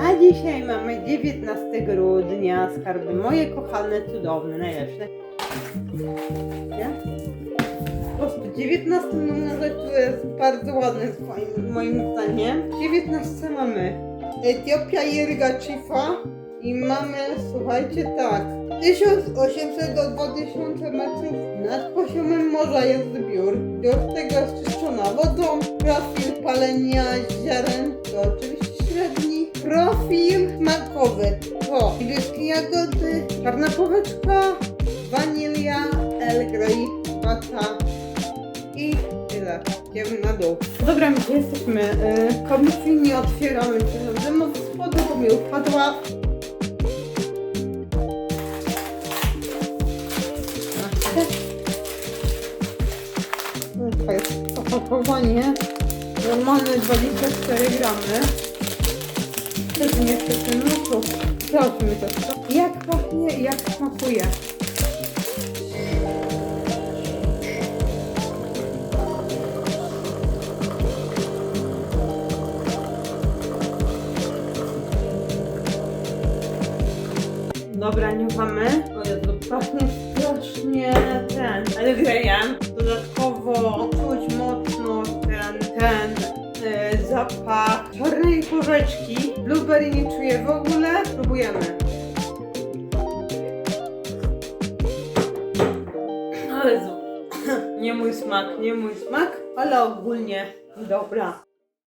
A dzisiaj mamy 19 grudnia, skarby moje kochane, cudowne, najlepsze. Ja? Po prostu 19 numerze, który jest bardzo ładny swoim, moim zdaniem. W 19 mamy Etiopia Jirga Chifa i mamy, słuchajcie, tak, 1800 do 2000 metrów nad poziomem morza jest zbiór. Do tego jest czyszczona wodą. Profil palenia ziaren to oczywiście. Profil smakowy to niebieskie jagody, czarna poweczka, wanilia, El Grey, wata i tyle. Idziemy na dół. Dobra, jesteśmy. Yy, komisyjnie otwieramy pieniądze. Od spodu, bo mi upadła. To jest opakowanie. Normalne 24 gramy. Też niestety, no to sprawdźmy to. Jak pachnie i jak smakuje. Dobra, nie mamy. O Jezu, pachnie strasznie ten, ale grejem. Dodatkowo zapach czarnej porzeczki. Blueberry nie czuję w ogóle. Próbujemy. O Jezu. Nie mój smak, nie mój smak, ale ogólnie dobra.